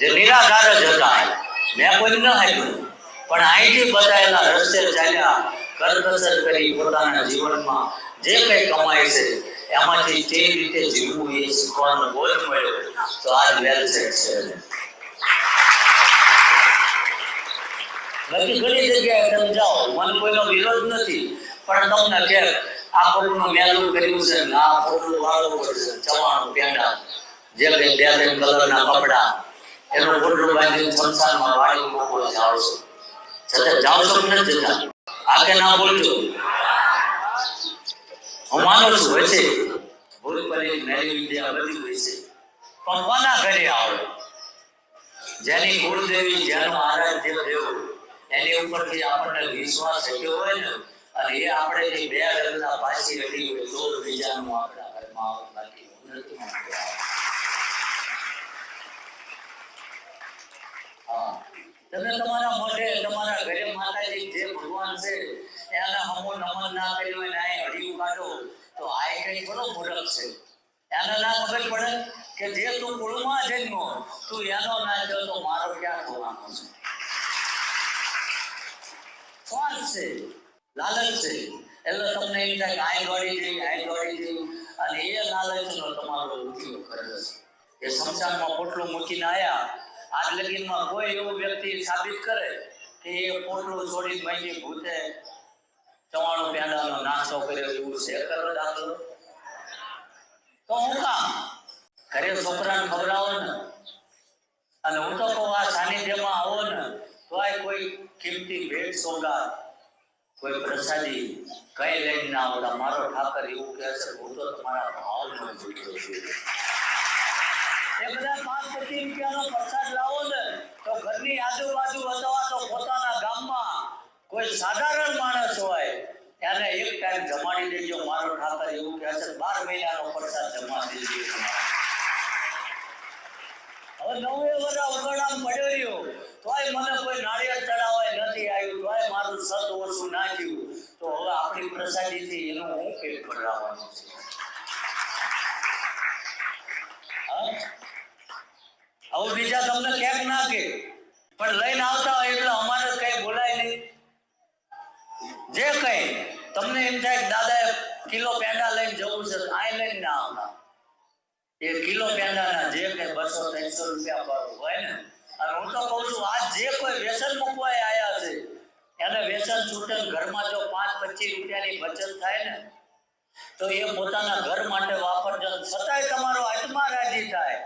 જે નિરાધાર જ હતા. મેં કોઈ ન આપ્યું પણ અહીંથી બતાવેલા રસ્તે ચાલ્યા કરકસર કરી પોતાના જીવનમાં જે કંઈ કમાય છે, એમાંથી તે રીતે જીવવું એ શીખવાનો બોધ મળ્યો. તો આ વેલ સેટ છે. બાકી ઘણી જગ્યાએ તમે જાઓ, મને કોઈનો વિરોધ નથી, પણ તમને કે આ પોટનું મેલું કર્યું છે આ પોટલું વાળવું પડશે ચવાણું પેંડા, જે કંઈ બે ત્રણ કલરના કપડા એનું પોટલું બાંધીને સંસારમાં વાળી મૂકો જાઓ છતાં જાઓ કે નથી જતા આ કે ના બોલજો. હું માનું છું, હોય છે. ભૂલ કરી મેરી વિદ્યા બધી હોય છે. પણ કોના ઘરે આવે? જેની ગુરુદેવી જેનો આરાધ્ય દેવ, એની ઉપરથી આપણને વિશ્વાસ એટલો હોય ને, અને એ આપણે બે ડગલા પાછી રડી હોય તો બીજાનું આપણા ઘરમાં આવે બાકી નથી માનતું આવે. હા. તમે તમારા મોઢે, તમારા ઘરે માતાજી જે ભગવાન છે એના હમો નમન ના કર્યું હોય ના આ હડિયું કાઢો તો આ કઈ થોડો મૂર્ખ છે. એના ના ખબર પડે કે જે તું કુળમાં જન્મો, તું એનો ના જો તો મારો ક્યાં થવાનો છે? કોણ છે? લાલચ છે. એટલે તમને એમ થાય આઈ દોડી જઈ આઈ દોડી જઈ અને એ લાલચનો તમારો ઉપયોગ કરે છે એ શમશાનમાં પોટલું મૂકીને આયા આજ લગીનમાં કોઈ એવું વ્યક્તિ સાબિત કરે કે એ પોટલું છોડી માંગી ભૂતે ચવાણું પેંડાનો નાસ્તો કર્યો એવું છે. કરો દાખલો. તો હું કામ? ઘરે છોકરાને ખવડાવો ને અને હું તો કહું, આ સાનિધ્યમાં આવો ને તો આ કોઈ કિંમતી ભેટ સોગા કોઈ પ્રસાદી કઈ લઈને ના આવતા? મારો ઠાકર એવું કહે છે, હું તો તમારા ભાવનો જોઈતો છું. એ બધા પાંચ પચીસ રૂપિયાનો પ્રસાદ લાવો ને, તો ઘરની આજુબાજુ અથવા તો પોતાના ગામમાં કોઈ સાધારણ માણસ હોય ત્યારે એક ટાઈમ જમાડી દેજો. મારો ઠાકર એવું કહે છે, બાર મહિનાનો પ્રસાદ જમાડી દેજો હવે નવે બધા ઉગડામ પડ્યો રહ્યો. તોય મને કોઈ નાળિયેર ચડાવવા નથી આવ્યું, તોય મારું સત ઓછું નાખ્યું. તો હવે આપણી પ્રસાદીથી એનું હું પેટ ભરાવાનું છે હા? હવે બીજા તમને કેમ ના કે? પણ લઈને આવતા હોય એટલે અમારે કઈ બોલાય નહીં. જે કઈ, તમને એમ થાય દાદા કિલો પેંડા લઈને જવું છે, તો લઈને ના આવતા. એ કિલો પેંડાના જે કઈ બસો ત્રણસો રૂપિયા પર હોય ને, અને હું તો કહું છું, આ જે કોઈ વ્યસન મૂકવા આવ્યા છે, એને વ્યસન છૂટે ઘરમાં જો પાંચ પચીસ રૂપિયાની બચત થાય ને, તો એ પોતાના ઘર માટે વાપરજો છતાંય તમારો આત્મા રાજી થાય.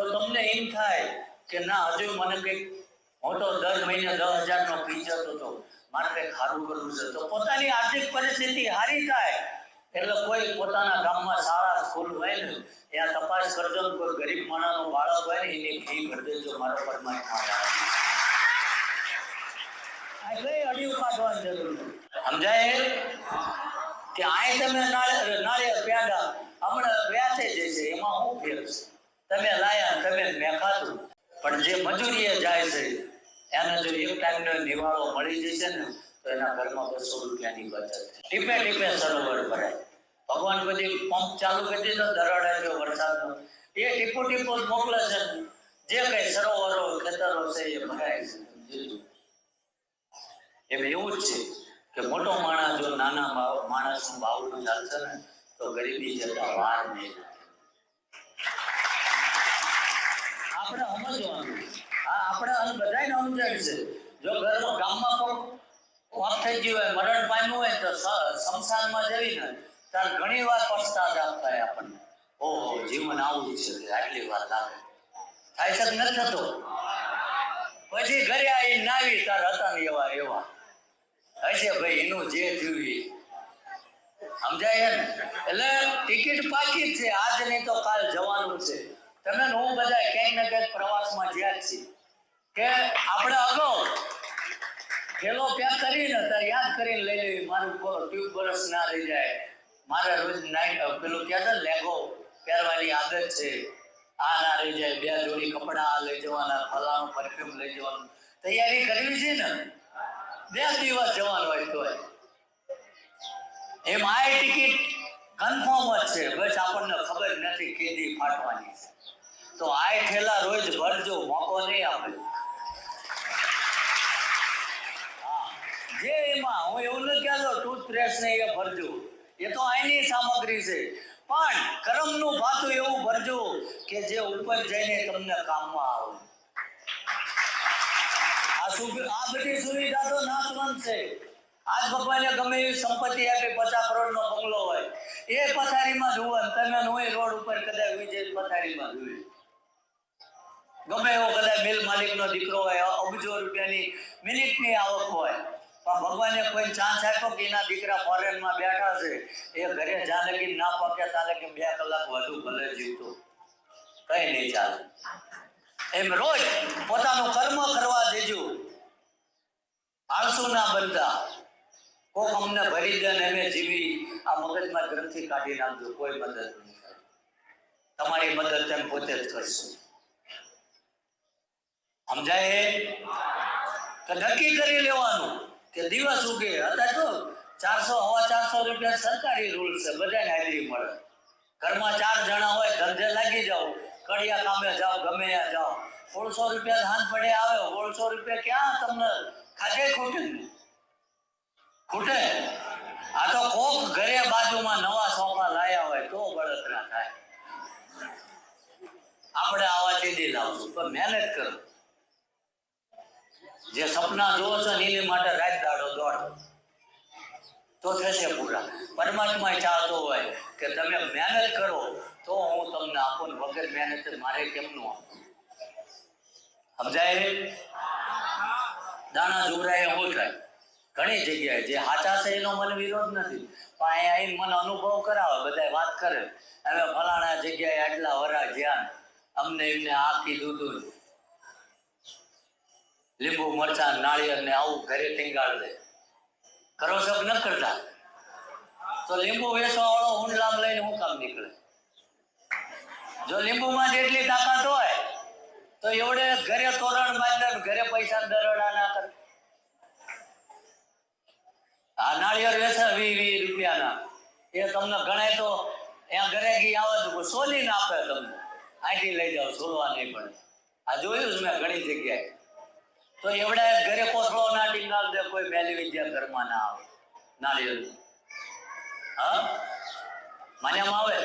તો તમને એમ થાય કે ના, હજુ મને કંઈક હું તો દર મહિને દસ હજારનો ફી જતો હતો. મારે કંઈક સારું કરવું છે. તો પોતાની આર્થિક પરિસ્થિતિ સારી થાય. એટલે કોઈ પોતાના ગામમાં સારા સ્કૂલ હોય ને, ત્યાં તપાસ કરજો કોઈ ગરીબ માણસનો બાળક હોય ને, એની ફી ભરી દેજો, મારો પરમાત્મા સમજાય? તમે નાળે નાળિયેર પ્યાડા હમણાં વ્યાસે જશે એમાં શું ફેર છે? તમે જે મજૂરીએ જાય છે, એને જો એક ટાઈમનો નિવાળો મળી જશે ને, તો એના ઘરમાં બસો રૂપિયાની બચત ટીપે ટીપે સરોવર ભરાય. ભગવાન બધી પંપ ચાલુ કરી દીધો, દરાડા જો વરસાદનો. એ ટીપો ટીપો મોકલે છે જે કઈ સરોવરો, ખેતરો છે એ ભરાય છે. એમ એવું જ છે કે મોટો માણસ જો નાના માણસનું બાવડું ચાલશે ને, તો ગરીબી જતા વાર નહીં લાગે. જોવાનું આપણે અને બધાને અનુગ્રહ છે. જો ઘરમાં ગામમાં કોઈ વાત થઈ ગયું હોય, મરણ પામ્યું હોય તો સ- જઈને ત્યારે ઘણી વાર પશ્ચાતાપ થાય આપણને. ઓહો જીવન આવું છે, આટલી વાર લાગે. થાય છે નથી થતો? પછી ઘરે આવી નાવી તાર હતા ને એવા એવા. હશે ભાઈ, એનું જે થયું એ. સમજાય એટલે ટિકિટ પાકી છે. આજ નહીં તો કાલ જવાનું છે. તમે હું બધા ક્યાંક ને ક્યાંક પ્રવાસમાં જ્યાં છે કે આપણે અગાઉ ખેલો ત્યાં કરીને હતા યાદ કરીને લઈ લેવી. મારું ટ્યુબ બરસ ના રહી જાય. મારે રોજ નાઈટ પેલું ક્યાં છે ને પહેરવાની આદત છે. આ ના રહી જાય, બે જોડી કપડા લઈ જવાના, ફલાણું પરફ્યુમ લઈ જવાનું. તૈયારી કરવી છે ને? બે દિવસ જવાનું હોય તોય એમ આ ટિકિટ કન્ફર્મ જ છે. બસ આપણને ખબર નથી કેદી ફાટવાની છે તો આ ઠેલા રોજ ભરજો, મોકો નહીં આપે. જે એમાં, હું એવું નથી કહેતો ટૂથબ્રશ ને એ ભરજો. એ તો આની સામગ્રી છે. પણ કરમનું ભાતું એવું ભરજો કે જે ઉપર જઈને તમને કામમાં આવે. આ બધી સુવિધા તો નાશવંત છે. આજ ભગવાને ગમે એવી સંપત્તિ આપી, પચાસ કરોડનો બંગલો હોય. એ પથારીમાં જુઓ તમે હોય રોડ ઉપર કદાચ વિજય પથારીમાં જોયું ગમે એવો કદાચ મિલ માલિકનો દીકરો હોય, અબજો રૂપિયાની મિનિટની આવક હોય, પણ ભગવાને કોઈ ચાન્સ આપ્યો કે એના દીકરા ફોરેનમાં બેઠા છે, એ ઘરે જ્યાં લગી ના પકે ત્યાં લગી બે કલાક વધુ ભલે જીવતો. કઈ નહીં ચાલે. એમ રોજ પોતાનું કર્મ કરવા દેજો. આળસુ ના બનતા. કોક અમને ભરી દે ને અમે જીવી. આ મગજમાં ગ્રંથિ કાઢી નાખજો, કોઈ મદદ નહીં તમારી મદદ તેમ પોતે જ કરશો. સમજાય? કે નક્કી કરી લેવાનું કે દિવસ ઉગે. અત્યારે તો ચારસો, હવા ચારસો રૂપિયા સરકારી રૂલ છે, બધાને હાજરી મળે. ઘરમાં ચાર જણા હોય, ધંધે લાગી જાઓ. કડિયા કામે જાઓ, ગમે ત્યાં જાઓ. સોળસો રૂપિયા ધાન પડે આવે સોળસો રૂપિયા ક્યાં તમને ખાતે ખૂટે? ખૂટે? આ તો કોક ઘરે બાજુમાં નવા સોફા લાયા હોય, તો બળતરા થાય. આપણે આવા ચીડી લાવશું, પણ મહેનત કરો. જે સપના જોવો છો એની માટે રાત દાડો દોડ. તો થશે પૂરા પરમાત્મા ચાહતો હોય કે તમે મહેનત કરો, તો હું તમને આપું વગર મહેનત મારે કેમનું આપું? સમજાય? દાણા જોરાય એમ થાય? ઘણી જગ્યાએ જે સાચા છે એનો મને વિરોધ નથી. પણ અહીંયા આવીને મને અનુભવ કરાવે બધા વાત કરે. હવે ફલાણા જગ્યાએ આટલા વરા જ્યાં અમને એમને આ કીધું હતું લીંબુ, મરચાં, નાળિયેર ને આવું ઘરે ટીંગાળ દે કરો છો ન કરતા. તો લીંબુ વેચવા વાળો ઊંડલામ લઈને હું કામ નીકળે? જો લીંબુમાં જેટલી તાકાત હોય, તો એવડે ઘરે તોરણ બાંધે ઘરે પૈસા દરડા ના કરે. આ નાળિયેર વેચે વી વી રૂપિયાના. એ તમને ગણાય તો ત્યાં ઘરે ગઈ આવે સોલી ના આપે તમને. અહીંથી લઈ જાઓ, સોલવા નહીં પડે. આ જોયું જ મેં ઘણી જગ્યાએ. તો એવડા ઘરે કોથળો ના ટીંગાલ દે, કોઈ મેલી વિદ્યા ઘરમાં ના આવે. નાળિયેર હા? માન્યામાં આવે?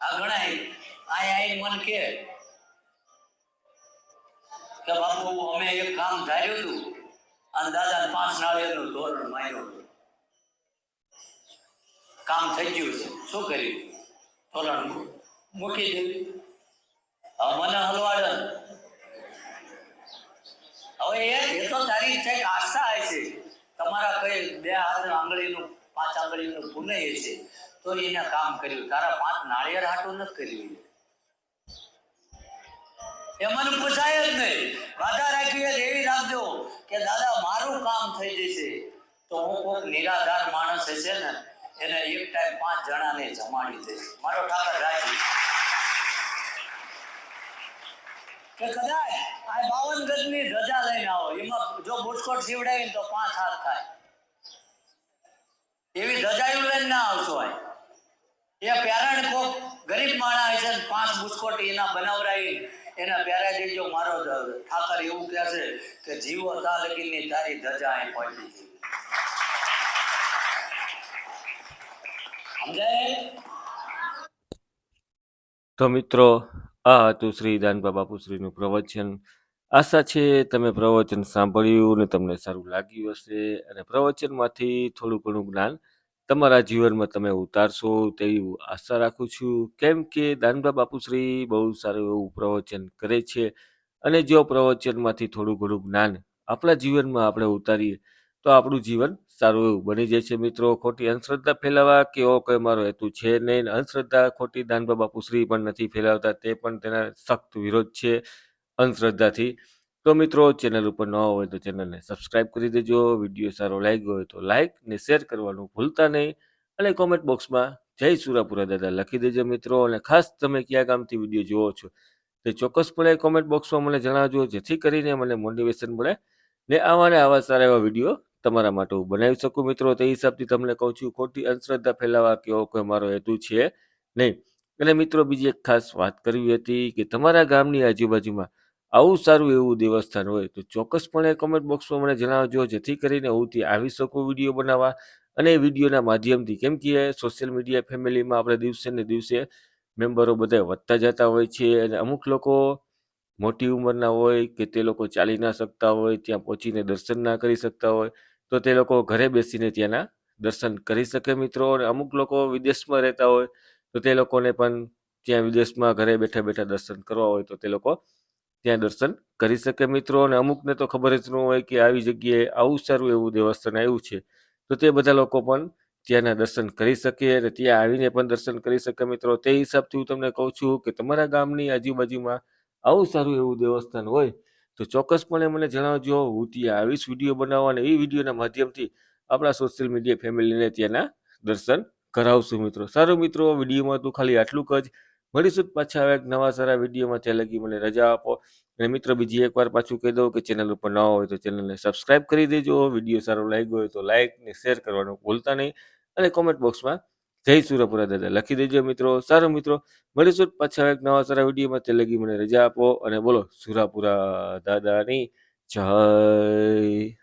આ ગણાય. આ આઈ મન કે. કે બાપુ, અમે એક કામ ધાર્યું હતું, અને દાદા પાંચ નાળિયેરનું ધોરણ માર્યું. કામ થઈ ગયું છે. શું કર્યું? ધોરણ મૂકી દીધું. મને હલવાડે. ને. હવે એ તો તારી છે આસ્થા છે. તમારા કઈ બે હાથ આંગળીનું, પાંચ આંગળીનું પુનઃ છે. તો એને કામ કર્યું. તારા પાંચ નાળિયેર હાટું નથી કર્યું. એ મને પૂછાય જ નહીં. વાદા રાખી એવી રાખજો કે, દાદા, મારું કામ થઈ જશે. તો હું કોઈક નિરાધાર માણસ હશે ને, એને એક ટાઈમ પાંચ જણાને જમાડી દઈશ. મારો ઠાકર રાખી કે કદાચ આ બાવન ગજની ધજા લઈને આવો. એમાં જો બુટકોટ સીવડાવી તો પાંચ હાથ થાય. એવી ધજાયું લઈને ના આવશો એ પેરણ કોક ગરીબ માણા હશે ને પાંચ બુટકોટ એના બનાવરાઈ એના પહેરા દેજો મારો ઠાકર એવું કહે છે કે જીવો તા લગીની તારી ધજા અહીં પહોંચી સમજાય? તો મિત્રો આ હતું શ્રી દાનબા બાપુશ્રીનું પ્રવચન. આશા છે તમે પ્રવચન સાંભળ્યું ને તમને સારું લાગ્યું હશે અને પ્રવચનમાંથી થોડું ઘણું જ્ઞાન તમારા જીવનમાં તમે ઉતારશો તેવી આશા રાખું છું. કેમ કે દાનબા બાપુશ્રી બહુ સારું એવું પ્રવચન કરે છે અને જો પ્રવચનમાંથી થોડું ઘણું જ્ઞાન આપણા જીવનમાં આપણે ઉતારીએ તો આપણું જીવન સારું એવું બની જાય છે મિત્રો. ખોટી અંધશ્રદ્ધા ફેલાવા કે એવો કોઈ મારો હેતુ છે નહીં. અંધશ્રદ્ધા ખોટી દાનબા પુસરી પણ નથી ફેલાવતા. તે પણ તેના સખ્ત વિરોધ છે અંધશ્રદ્ધાથી. તો મિત્રો, ચેનલ ઉપર ન હોય તો ચેનલને સબસ્ક્રાઇબ કરી દેજો. વીડિયો સારો લાગ્યો હોય તો લાઇક ને શેર કરવાનું ભૂલતા નહીં. અને કોમેન્ટ બોક્સમાં જય સુરાપુરા દાદા લખી દેજો મિત્રો. અને ખાસ તમે કયા ગામથી વીડિયો જુઓ છો તે ચોક્કસપણે કોમેન્ટ બોક્સમાં મને જણાવજો. જેથી કરીને મને મોટિવેશન મળે ને આવા ને આવા સારા એવા વીડિયો તમારા માટે હું બનાવી શકું મિત્રો? તે હિસાબથી તમને કહું છું, ખોટી અંધશ્રદ્ધા ફેલાવા કેવો કોઈ મારો હેતુ છે નહીં. અને મિત્રો, બીજી એક ખાસ વાત કરવી હતી કે તમારા ગામની આજુબાજુમાં આવું સારું એવું દેવસ્થાન હોય તો ચોક્કસપણે કમેન્ટ બોક્સમાં મને જણાવજો, જેથી કરીને હું ત્યાં આવી શકું વીડિયો બનાવવા. અને વિડીયોના માધ્યમથી કેમ કે સોશિયલ મીડિયા ફેમિલીમાં આપણે દિવસે ને દિવસે મેમ્બરો બધા વધતા જતા હોય છે અને અમુક લોકો મોટી ઉંમરના હોય કે તે લોકો ચાલી ના શકતા હોય, ત્યાં પહોંચીને દર્શન ના કરી શકતા હોય, તો તે લોકો ઘરે બેસીને ત્યાંના દર્શન કરી શકે મિત્રો. અને અમુક લોકો વિદેશમાં રહેતા હોય, તો તે લોકોને પણ ત્યાં વિદેશમાં ઘરે બેઠા બેઠા દર્શન કરવા હોય, તો તે લોકો ત્યાં દર્શન કરી શકે મિત્રો. અને અમુકને તો ખબર જ ન હોય કે આવી જગ્યાએ આવું સારું એવું દેવસ્થાન આવ્યું છે, તો તે બધા લોકો પણ ત્યાંના દર્શન કરી શકે અને ત્યાં આવીને પણ દર્શન કરી શકે મિત્રો. તે હિસાબથી હું તમને કહું છું કે તમારા ગામની આજુબાજુમાં આવું સારું એવું દેવસ્થાન હોય, તો ચોક્કસપણે મને જણાવજો. હું ત્યાં આવીશ વીડિયો બનાવવા અને એ વિડીયોના માધ્યમથી આપણા સોશિયલ મીડિયા ફેમિલીને ત્યાંના દર્શન કરાવશું મિત્રો. સારું મિત્રો, વિડીયોમાં તું ખાલી આટલું જ. મળીશું પાછા આવે એક નવા સારા વિડીયોમાં. ત્યાં લગી મને રજા આપો. અને મિત્રો, બીજી એકવાર પાછું કહી દઉં કે ચેનલ ઉપર ન હોય તો ચેનલને સબસ્ક્રાઇબ કરી દેજો. વીડિયો સારો લાગ્યો હોય તો લાઇક ને શેર કરવાનું ભૂલતા નહીં. અને કોમેન્ટ બોક્સમાં જય સુરપુરા દાદા. લખી દેજો મિત્રો. સારું મિત્રો. મળીશું પાછા એક નવા સારા વિડીયોમાં. તે લગી મને રજા આપો અને બોલો સુરાપુરા દાદાની જય.